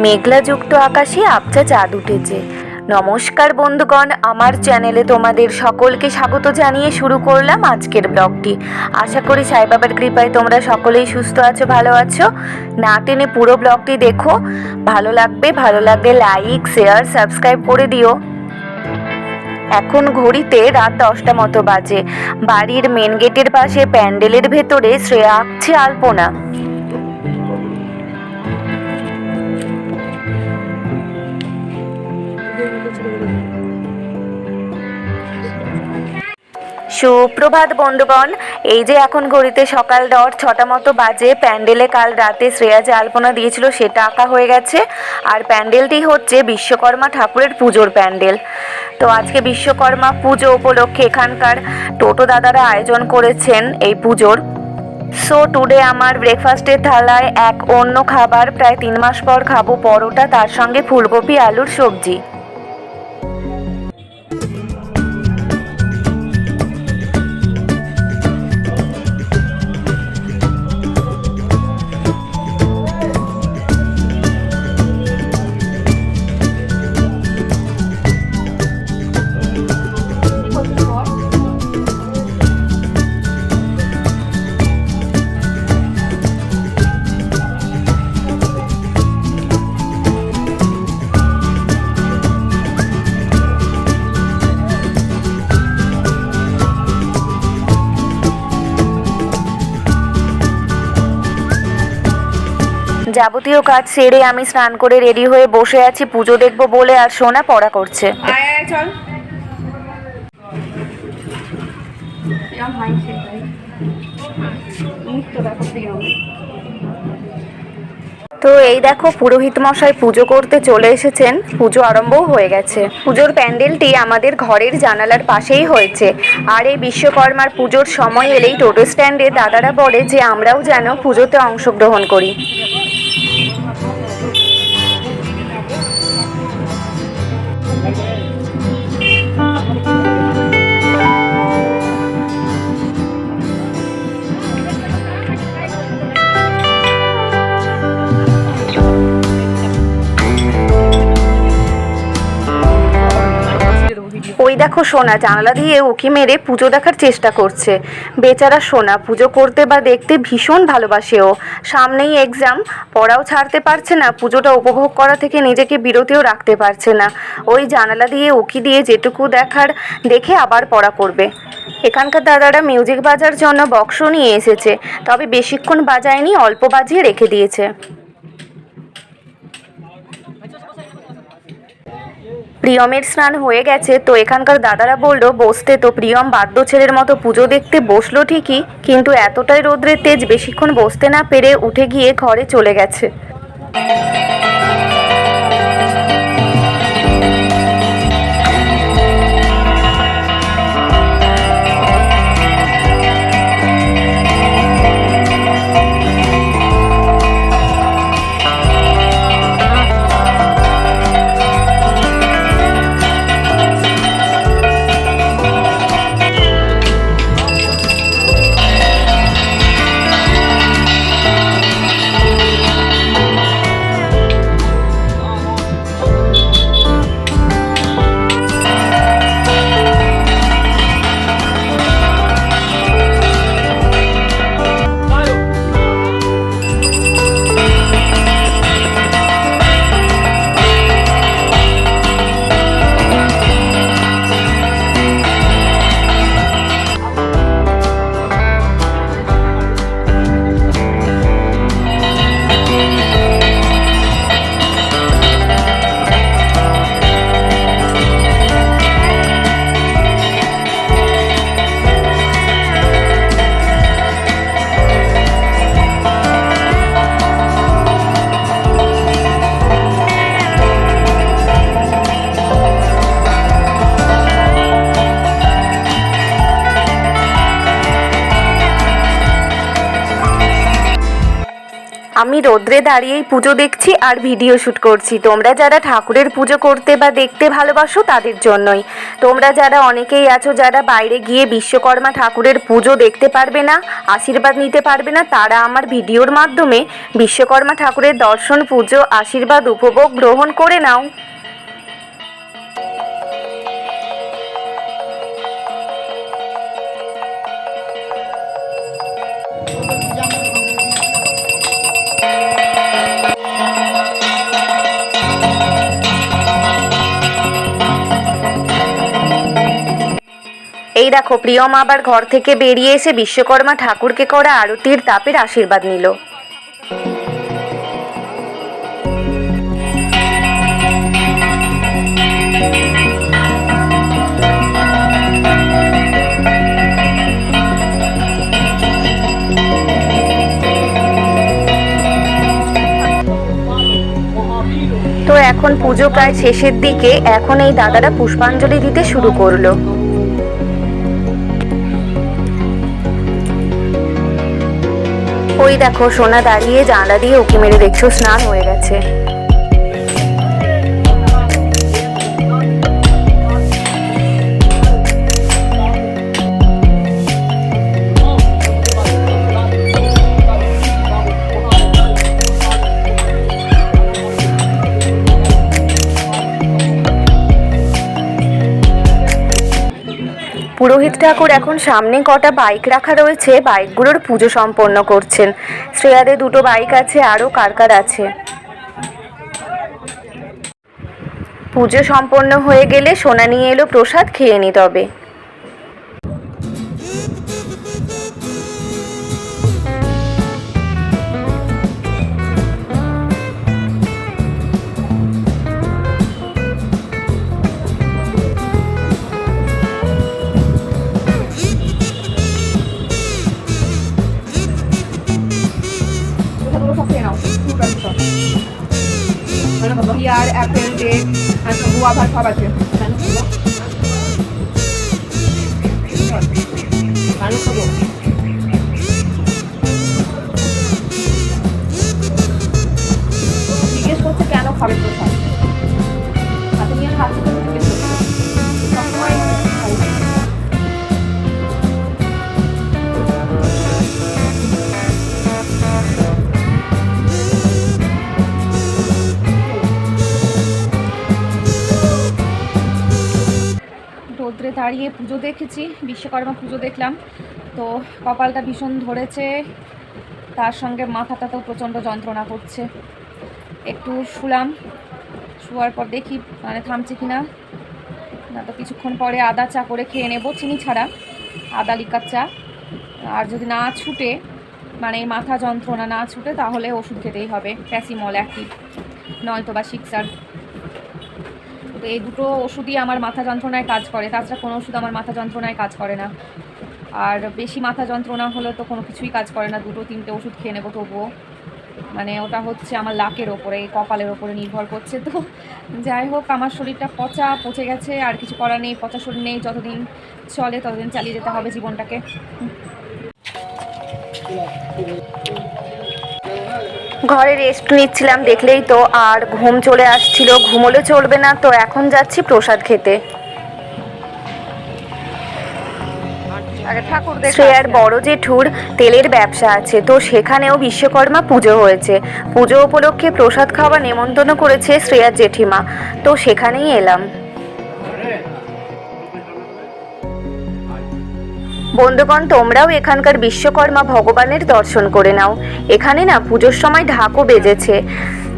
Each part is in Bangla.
মেঘলাযুক্ত আকাশে আবছা চাঁদ উঠেছে। নমস্কার বন্ধুগণ, আমার চ্যানেলে তোমাদের সকলকে স্বাগত জানিয়ে শুরু করলাম আজকের ব্লগটি। আশা করি সাই বাবার কৃপায় তোমরা সকলেই সুস্থ আছো, ভালো আছো। না টেনে পুরো ব্লগটি দেখো। ভালো লাগবে, ভালো লাগলে লাইক, শেয়ার, সাবস্ক্রাইব করে দিও। এখন ঘড়িতে রাত দশটা মতো বাজে। বাড়ির মেন গেটের পাশে প্যান্ডেলের ভেতরে শ্রেয়া আঁকছে আলপনা। সুপ্রভাত বন্ধুগণ, এই যে এখন ঘড়িতে সকাল দশ, ছটা মতো বাজে, প্যান্ডেলে কাল রাতে শ্রেয়া যে আলপনা দিয়েছিল সেটা আঁকা হয়ে গেছে। আর প্যান্ডেলটি হচ্ছে বিশ্বকর্মা ঠাকুরের পুজোর প্যান্ডেল। তো আজকে বিশ্বকর্মা পুজো উপলক্ষে এখানকার টোটো দাদারা আয়োজন করেছেন এই পুজোর। সো টুডে আমার ব্রেকফাস্টের থালায় এক অন্য খাবার, প্রায় তিন মাস পর খাব পরোটা, তার সঙ্গে ফুলকপি, আলুর সবজি। যাবতীয় কাজ সেরে আমি স্নান করে রেডি হয়ে বসে আছি। পুজো দেখব বলে আর সোনা পড়া করছে। চল। তো এই দেখো পুরোহিত মশাই পুজো করতে চলে এসেছেন। পুজো আরম্ভও হয়ে গেছে। পুজোর প্যান্ডেলটি আমাদের ঘরের জানালার পাশেই হয়েছে। আর এই বিশ্বকর্মার পুজোর সময় এলেই টোটো স্ট্যান্ডে দাদারা বলে যে আমরাও যেন পুজোতে অংশগ্রহণ করি। ওই দেখো সোনা, জানালা দিয়ে উকি মেরে পুজো দেখার চেষ্টা করছে। বেচারা সোনা, পুজো করতে বা দেখতে ভীষণ ভালোবাসে ও। সামনেই এক্সাম পড়াও ছাড়তে পারছে না, পুজোটা উপভোগ করা থেকে নিজেকে বিরতিও রাখতে পারছে না। ওই জানালা দিয়ে উকি দিয়ে যেটুকু দেখার, দেখে আবার পড়া করবে। এখানকার দাদারা মিউজিক বাজার জন্য বক্স নিয়ে এসেছে, তবে বেশিক্ষণ বাজায়নি, অল্প বাজিয়ে রেখে দিয়েছে। প্রিয়মের স্নান হয়ে গেছে, তো এখানকার দাদারা বলল, বসতে তো প্রিয়ম বাদ্য ছেলের মতো পুজো দেখতে বসল ঠিকই, কিন্তু এতটাই রোদ্রের তেজ বেশিক্ষণ বসতে না পেরে উঠে গিয়ে ঘরে চলে গেছে। আমি রোদ্রে দাঁড়িয়েই পুজো দেখছি আর ভিডিও শ্যুট করছি। তোমরা যারা ঠাকুরের পুজো করতে বা দেখতে ভালোবাসো তাদের জন্যই। তোমরা যারা অনেকেই আছো যারা বাইরে গিয়ে বিশ্বকর্মা ঠাকুরের পুজো দেখতে পারবে না, আশীর্বাদ নিতে পারবে না, তারা আমার ভিডিওর মাধ্যমে বিশ্বকর্মা ঠাকুরের দর্শন, পুজো, আশীর্বাদ, উপভোগ গ্রহণ করে নাও। এই দেখো, প্রিয়ম আবার ঘর থেকে বেরিয়ে এসে বিশ্বকর্মা ঠাকুরকে করা আরতির তাপের আশীর্বাদ নিল। তো এখন পুজো প্রায় শেষের দিকে, এখন এই দাদারা পুষ্পাঞ্জলি দিতে শুরু করল। ওই দেখো সোনা দাঁড়িয়ে জানলা দিয়ে উঁকি মেরে দেখছ স্নান হয়ে গেছে। পুরোহিত ঠাকুর এখন সামনে কটা বাইক রাখা রয়েছে বাইকগুলোর পুজো সম্পন্ন করছেন। শ্রেয়াদের দুটো বাইক আছে, আরও কার কার আছে? পুজো সম্পন্ন হয়ে গেলে সোনা নিয়ে এলো প্রসাদ, খেয়ে নি তবে। ডেট আর সব গুয়াভার সব আছে জিজ্ঞেস দাঁড়িয়ে পুজো দেখেছি, বিশ্বকর্মা পুজো দেখলাম। তো কপালটা ভীষণ ধরেছে, তার সঙ্গে মাথাটাতেও প্রচণ্ড যন্ত্রণা করছে। একটু শুলাম, শোয়ার পর দেখি মানে থামছে কি না তো কিছুক্ষণ পরে আদা চা করে খেয়ে নেব, চিনি ছাড়া, আদা লিকার চা। আর যদি না ছুটে মানে মাথা যন্ত্রণা না ছুটে, তাহলে ওষুধ খেতেই হবে, প্যাসিমল অ্যাক্টিভ নয়তো বা সিক্সার। তো এই দুটো ওষুধই আমার মাথা যন্ত্রণায় কাজ করে। তাছাড়া কোনো ওষুধ আমার মাথা যন্ত্রণায় কাজ করে না। আর বেশি মাথা যন্ত্রণা হলে তো কোনো কিছুই কাজ করে না। দুটো তিনটে ওষুধ খেয়ে নেব তবুও। মানে ওটা হচ্ছে আমার লাকের ওপরে, কপালের ওপরে নির্ভর করছে তো। যাই হোক, আমার শরীরটা পচা পচে গেছে, আর কিছু করার নেই। পচা শরীর নেই, যতদিন চলে ততদিন চালিয়ে যেতে হবে জীবনটাকে। ঘরে রেস্ট নিচ্ছিলাম দেখলেই তো আর ঘুম চলে আসছিল। ঘুমোলে চলবে না তো এখন যাচ্ছি প্রসাদ খেতে। শ্রেয়ার বড় জেঠুর তেলের ব্যবসা আছে। তো সেখানেও বিশ্বকর্মা পুজো হয়েছে। পুজো উপলক্ষে প্রসাদ খাওয়া নেমন্তন্ন করেছে শ্রেয়ার জেঠিমা। তো সেখানেই এলাম। বন্ধুগণ তোমরাও এখানকার বিশ্বকর্মা ভগবানের দর্শন করে নাও। এখানে না পুজোর সময় ঢাকও বেজেছে।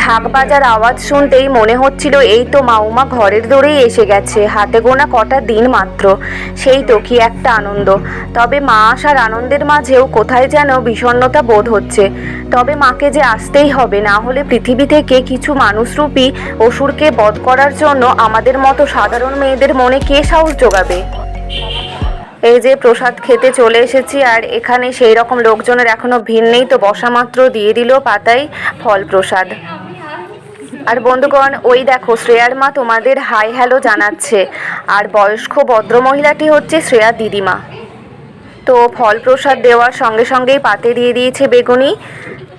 ঢাক বাজার আওয়াজ শুনতেই মনে হচ্ছিল এই তো মাউমা ঘরের দৌড়েই এসে গেছে, হাতে গোনা কটা দিন মাত্র। সেই তো কি একটা আনন্দ। তবে মা আসার আনন্দের মাঝেও কোথায় যেন বিষণ্ণতা বোধ হচ্ছে। তবে মাকে যে আসতেই হবে, না হলে পৃথিবী থেকে কিছু মানুষরূপী অসুরকে বধ করার জন্য আমাদের মতো সাধারণ মেয়েদের মনে কে সাহস যোগাবে এই যে প্রসাদ খেতে চলে এসেছি আর এখানে সেই রকম লোকজনের এখনও ভিড় নেই, তো বসা মাত্র দিয়ে দিল পাতায় ফল প্রসাদ। আর বন্ধুগণ, ওই দেখো শ্রেয়ার মা তোমাদের হাই হ্যালো জানাচ্ছে, আর বয়স্ক ভদ্রমহিলাটি হচ্ছে শ্রেয়া দিদিমা। তো ফল প্রসাদ দেওয়ার সঙ্গে সঙ্গেই পাতে দিয়ে দিয়েছে বেগুনি,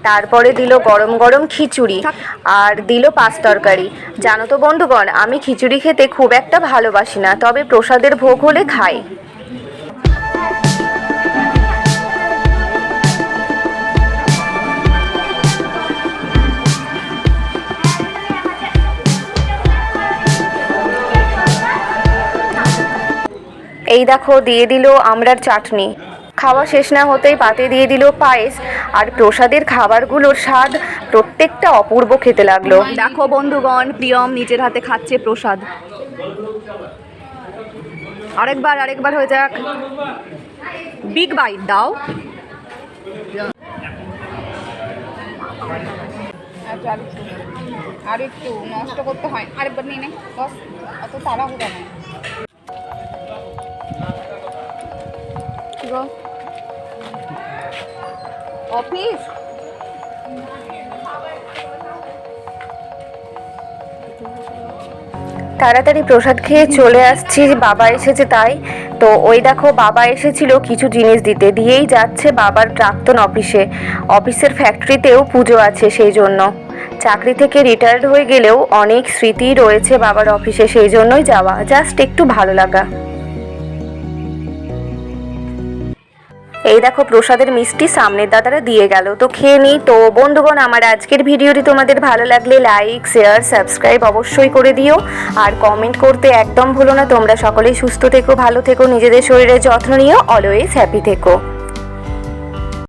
তারপরে দিল গরম গরম খিচুড়ি, আর দিল পাঁচ তরকারি। জানো তো বন্ধুগণ, আমি খিচুড়ি খেতে খুব একটা ভালোবাসি না, তবে প্রসাদের ভোগ হলে খাই। এই দেখো, দিয়ে দিল আমরার চাটনি। খাওয়া শেষ না হতেই পাতে দিয়ে দিল পায়েস। আর প্রসাদের খাবারগুলোর স্বাদ প্রত্যেকটা অপূর্ব খেতে লাগল। দেখো বন্ধুগণ, প্রিয়ম নিজের হাতে খাচ্ছে প্রসাদ। আরেকবার আরেকবার হয়ে যাক। বিগ বাইট দাও। আর একটু নষ্ট করতে হয়। আরেকবার নিয়ে নে, বস, অত তাড়াহুড়া নেই। তাড়াতাড়ি প্রসাদ খেয়ে চলে আসছি, বাবা এসেছে তাই। তো ওই দেখো, বাবা এসেছিল কিছু জিনিস দিতে। দিয়েই যাচ্ছে বাবার প্রাক্তন অফিসে। অফিসের ফ্যাক্টরিতেও পুজো আছে সেই জন্য। চাকরি থেকে রিটায়ার্ড হয়ে গেলেও অনেক স্মৃতি রয়েছে বাবার অফিসে, সেই জন্যই যাওয়া। জাস্ট একটু ভালো লাগা। এই দেখো প্রসাদের মিষ্টি সামনের দাদারা দিয়ে গেল। তো খেয়ে নিই তো বন্ধুগণ, আমার আজকের ভিডিওটি তোমাদের ভালো লাগলে লাইক শেয়ার সাবস্ক্রাইব অবশ্যই করে দিও। আর কমেন্ট করতে একদম ভুলো না, তোমরা সকলেই সুস্থ থেকো, ভালো থেকো, নিজেদের শরীরের যত্ন নিও অলওয়েজ হ্যাপি থেকো।